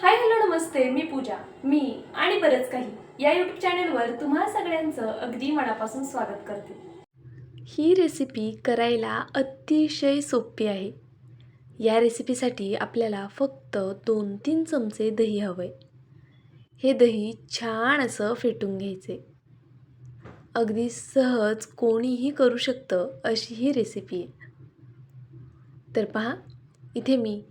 Hi hello नमस्ते मी पूजा मी आणि बरंच काही या यूट्यूब चॅनलवर तुम्हा सगळ्यांचं अगदी मनापासून स्वागत करते. ही रेसिपी करायला अतिशय सोपी आहे. या रेसिपीसाठी आपल्याला फक्त दोन तीन चमचे दही हवं हे दही छान असं फेटून घ्यायचे. अगदी सहज कोणीही करू शकतं अशी ही रेसिपी आहे. तर पहा इथे मी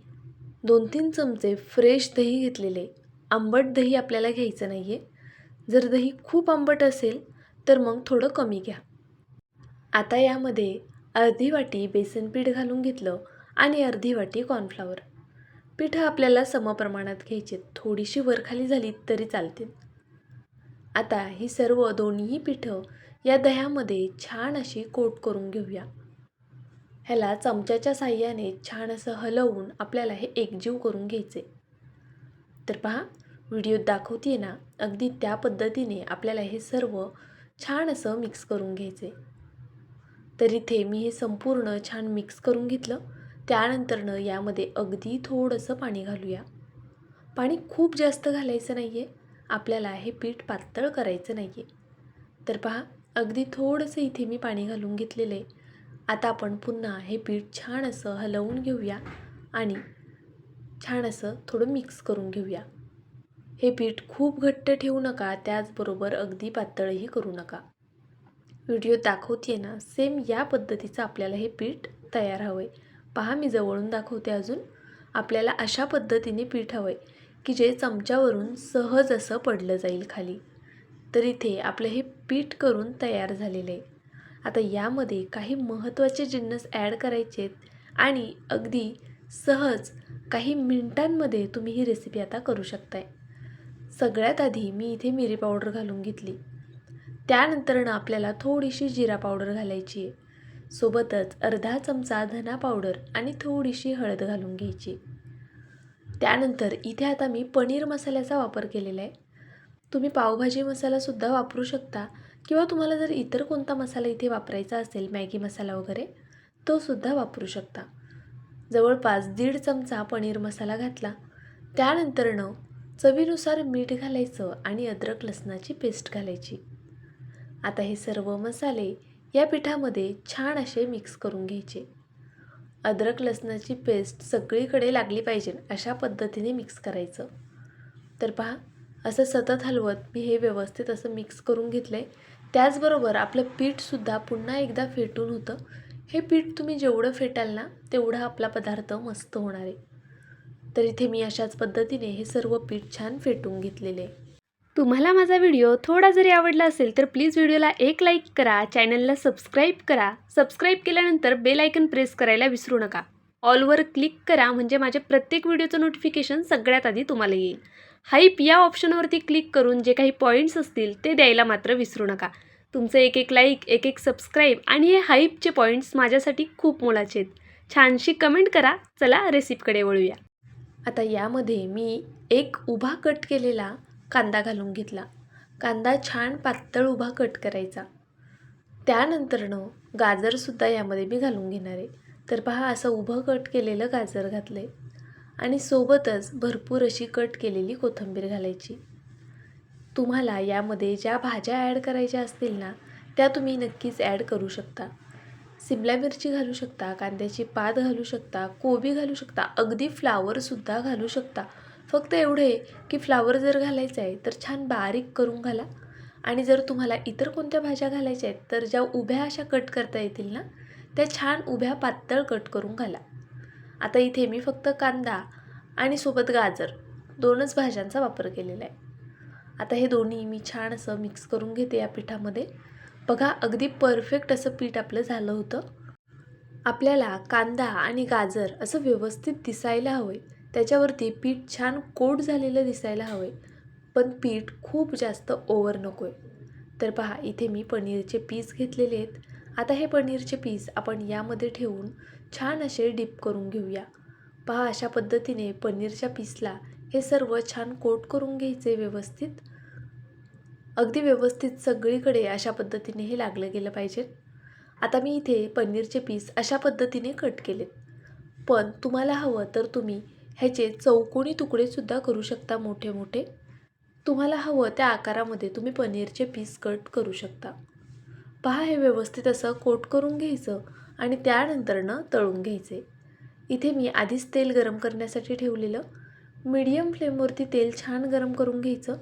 दोन तीन चमचे फ्रेश दही घेतलेले. आंबट दही आपल्याला घ्यायचं नाही आहे जर दही खूप आंबट असेल तर मग थोडं कमी घ्या. आता यामध्ये अर्धी वाटी बेसन पीठ घालून घेतलं आणि अर्धी वाटी कॉर्नफ्लॉवर पिठं आपल्याला समप्रमाणात घ्यायचे थोडीशी वरखाली झाली तरी चालतील. आता ही सर्व दोन्ही पिठं या दह्यामध्ये छान अशी कोट करून घेऊया. ह्याला चमच्याच्या साह्याने छान असं हलवून आपल्याला हे एकजीव करून घ्यायचे. तर पहा व्हिडिओत दाखवते ना अगदी त्या पद्धतीने आपल्याला हे सर्व छान असं मिक्स करून घ्यायचे. तर इथे मी हे संपूर्ण छान मिक्स करून घेतलं. त्यानंतरनं यामध्ये अगदी थोडंसं पाणी घालूया. पाणी खूप जास्त घालायचं नाही आहे आपल्याला हे पीठ पातळ करायचं नाही आहे तर पहा अगदी थोडंसं इथे मी पाणी घालून घेतलेलं आहे. आता आपण पुन्हा हे पीठ छान असं हलवून घेऊया आणि छान असं थोडं मिक्स करून घेऊया. हे पीठ खूप घट्ट ठेवू नका त्याचबरोबर अगदी पातळही करू नका. व्हिडिओ दाखवते ना सेम या पद्धतीचं आपल्याला हे पीठ तयार हवं आहे पहा मी जवळून दाखवते अजून. आपल्याला अशा पद्धतीने पीठ हवं आहे की जे चमच्यावरून सहज असं पडलं जाईल खाली. तर इथे आपलं हे पीठ करून तयार झालेलं आहे. आता यामध्ये काही महत्त्वाचे जिन्नस ॲड करायचे आहेत आणि अगदी सहज काही मिनटांमध्ये तुम्ही ही रेसिपी आता करू शकताय. सगळ्यात आधी मी इथे मिरी पावडर घालून घेतली. त्यानंतरनं आपल्याला थोडीशी जिरा पावडर घालायची आहे. सोबतच अर्धा चमचा धना पावडर आणि थोडीशी हळद घालून घ्यायची. त्यानंतर इथे आता मी पनीर मसाल्याचा वापर केलेला आहे. तुम्ही पावभाजी मसालासुद्धा वापरू शकता. किंवा तुम्हाला जर इतर कोणता मसाला इथे वापरायचा असेल मॅगी मसाला वगैरे तो सुद्धा वापरू शकता. जवळपास दीड चमचा पनीर मसाला घातला. त्यानंतरनं चवीनुसार मीठ घालायचं आणि अद्रक लसणाची पेस्ट घालायची. आता हे सर्व मसाले या पिठामध्ये छान असे मिक्स करून घ्यायचे. अद्रक लसणाची पेस्ट सगळीकडे लागली पाहिजे अशा पद्धतीने मिक्स करायचं. तर पहा असं सतत हलवत मी हे व्यवस्थित असं मिक्स करून घेतलं आहे त्याचबरोबर आपलं पीठसुद्धा पुन्हा एकदा फेटून होतं. हे पीठ तुम्ही जेवढं फेटाल ना तेवढा आपला पदार्थ मस्त होणार आहे. तर इथे मी अशाच पद्धतीने हे सर्व पीठ छान फेटून घेतलेले आहे. तुम्हाला माझा व्हिडिओ थोडा जरी आवडला असेल तर प्लीज व्हिडिओला एक लाईक करा चॅनलला सबस्क्राईब करा. सबस्क्राईब केल्यानंतर बेल आयकन प्रेस करायला विसरू नका. ऑलवर क्लिक करा म्हणजे माझ्या प्रत्येक व्हिडिओचं नोटिफिकेशन सगळ्यात आधी तुम्हाला येईल. हाईप या ऑप्शनवरती क्लिक करून जे काही पॉईंट्स असतील ते द्यायला मात्र विसरू नका. तुमचं एक एक लाईक एक एक सबस्क्राईब आणि हे हाईपचे पॉईंट्स माझ्यासाठी खूप मोलाचे आहेत. छानशी कमेंट करा. चला रेसिपीकडे वळूया. आता यामध्ये मी एक उभा कट केलेला कांदा घालून घेतला. कांदा छान पातळ उभा कट करायचा. त्यानंतरनं गाजरसुद्धा यामध्ये मी घालून घेणार आहे. तर पहा असं उभं कट केलेलं गाजर घातलं आहे आणि सोबतच भरपूर अशी कट केलेली कोथिंबीर घालायची. तुम्हाला यामध्ये ज्या भाज्या ॲड करायच्या असतील ना त्या तुम्ही नक्कीच ॲड करू शकता. सिमला मिरची घालू शकता कांद्याची पात घालू शकता कोबी घालू शकता अगदी फ्लावरसुद्धा घालू शकता. फक्त एवढे की फ्लावर जर घालायचं आहे तर छान बारीक करून घाला. आणि जर तुम्हाला इतर कोणत्या भाज्या घालायच्या आहेत तर ज्या उभ्या अशा कट करता येतील ना त्या छान उभ्या पातळ कट करून घाला. आता इथे मी फक्त कांदा आणि सोबत गाजर दोनच भाज्यांचा वापर केलेला आहे. आता हे दोन्ही मी छान असं मिक्स करून घेते या पिठामध्ये. बघा अगदी परफेक्ट असं पीठ आपलं झालं होतं. आपल्याला कांदा आणि गाजर असं व्यवस्थित दिसायला हवं आहे त्याच्यावरती पीठ छान कोट झालेलं दिसायला हवं आहे पण पीठ खूप जास्त ओवर नको आहे तर पहा इथे मी पनीरचे पीस घेतलेले आहेत. आता हे पनीरचे पीस आपण यामध्ये ठेवून छान असे डिप करून घेऊया. पहा अशा पद्धतीने पनीरच्या पीसला हे सर्व छान कोट करून घ्यायचे व्यवस्थित. अगदी व्यवस्थित सगळीकडे अशा पद्धतीने हे लागलं गेलं पाहिजे. आता मी इथे पनीरचे पीस अशा पद्धतीने कट केलेत. पण तुम्हाला हवं तर तुम्ही ह्याचे चौकोनी तुकडेसुद्धा करू शकता मोठे मोठे. तुम्हाला हवं त्या आकारामध्ये तुम्ही पनीरचे पीस कट करू शकता. पहा हे व्यवस्थित असं कोट करून घ्यायचं. आणि त्यानंतरनं तळून घ्यायचे. इथे मी आधीच तेल गरम करण्यासाठी ठेवलेलं. मीडियम फ्लेमवरती तेल छान गरम करून घ्यायचं.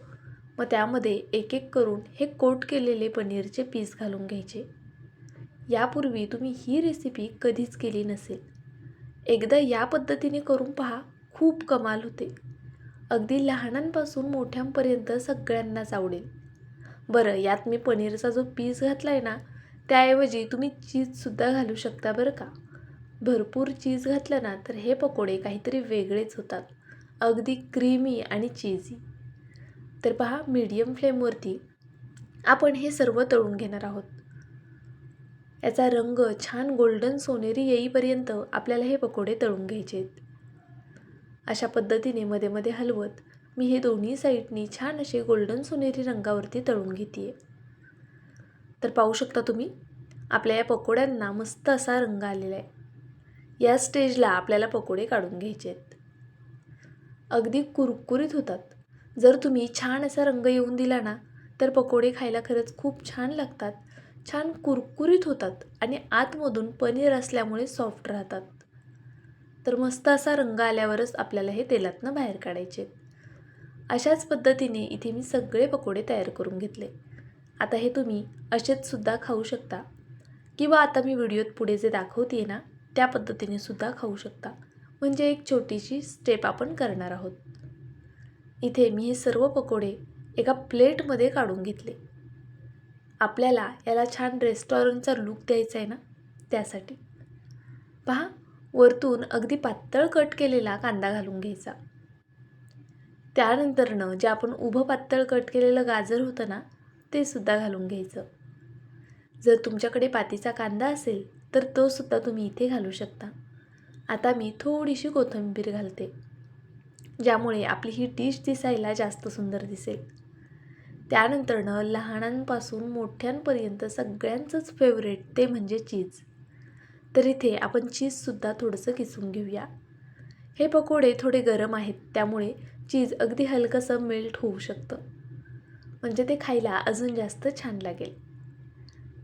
मग त्यामध्ये एक एक करून हे कोट केलेले पनीरचे पीस घालून घ्यायचे. यापूर्वी तुम्ही ही रेसिपी कधीच केली नसेल. एकदा या पद्धतीने करून पहा खूप कमाल होते. अगदी लहानांपासून मोठ्यांपर्यंत सगळ्यांनाच आवडेल. बरं यात मी पनीरचा जो पीस घातला आहे ना त्याऐवजी तुम्ही चीजसुद्धा घालू शकता बरं का. भरपूर चीज घातलं ना तर हे पकोडे काहीतरी वेगळेच होतात. अगदी क्रीमी आणि चीजी तर पहा मीडियम फ्लेमवरती आपण हे सर्व तळून घेणार आहोत. याचा रंग छान गोल्डन सोनेरी येईपर्यंत आपल्याला हे पकोडे तळून घ्यायचे आहेत. अशा पद्धतीने मध्ये मध्ये हलवत मी हे दोन्ही साईडनी छान असे गोल्डन सोनेरी रंगावरती तळून घेते आहे तर पाहू शकता तुम्ही आपल्या या पकोड्यांना मस्त असा रंग आलेला आहे. या स्टेजला आपल्याला पकोडे काढून घ्यायचे आहेत. अगदी कुरकुरीत होतात. जर तुम्ही छान असा रंग येऊन दिला ना तर पकोडे खायला खरंच खूप छान लागतात. छान कुरकुरीत होतात आणि आतमधून पनीर असल्यामुळे सॉफ्ट राहतात. तर मस्त असा रंग आल्यावरच आपल्याला हे तेलातनं बाहेर काढायचे अशाच पद्धतीने इथे मी सगळे पकोडे तयार करून घेतले. आता हे तुम्ही असेचसुद्धा खाऊ शकता. किंवा आता मी व्हिडिओत पुढे जे दाखवते ना त्या पद्धतीने सुद्धा खाऊ शकता. म्हणजे एक छोटीशी स्टेप आपण करणार आहोत. इथे मी हे सर्व पकोडे एका प्लेटमध्ये काढून घेतले. आपल्याला याला छान रेस्टॉरंटचा लूक द्यायचा आहे ना त्यासाठी. पहा वरतून अगदी पातळ कट केलेला कांदा घालून घ्यायचा. त्यानंतरनं जे आपण उभं पातळ कट केलेलं गाजर होतं ना ते सुद्धा घालून घ्यायचं. जर तुमच्याकडे पातीचा कांदा असेल तर तो सुद्धा तुम्ही इथे घालू शकता. आता मी थोडीशी कोथिंबीर घालते ज्यामुळे आपली ही डिश दिसायला जास्त सुंदर दिसेल. त्यानंतरनं लहानांपासून मोठ्यांपर्यंत सगळ्यांचंच फेवरेट ते म्हणजे चीज तर इथे आपण चीजसुद्धा थोडंसं किसून घेऊया. हे पकोडे थोडे गरम आहेत त्यामुळे चीज अगदी हलकंसं मेल्ट होऊ शकतं. म्हणजे ते खायला अजून जास्त छान लागेल.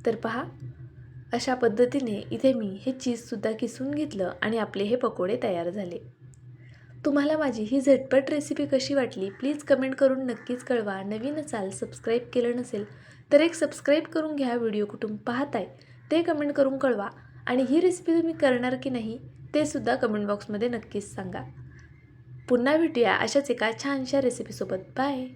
तर पहा अशा पद्धतीने इथे मी हे चीजसुद्धा किसून घेतलं आणि आपले हे पकोडे तयार झाले. तुम्हाला माझी ही झटपट रेसिपी कशी वाटली प्लीज कमेंट करून नक्कीच कळवा. नवीन असाल सबस्क्राईब केलं नसेल तर एक सबस्क्राईब करून घ्या व्हिडिओ कुठून पाहताय ते कमेंट करून कळवा. आणि ही रेसिपी तुम्ही करणार की नाही ते सुद्धा कमेंट बॉक्समध्ये नक्कीच सांगा. पुन्हा भेटूया अशाच एका छानशा रेसिपीसोबत बाय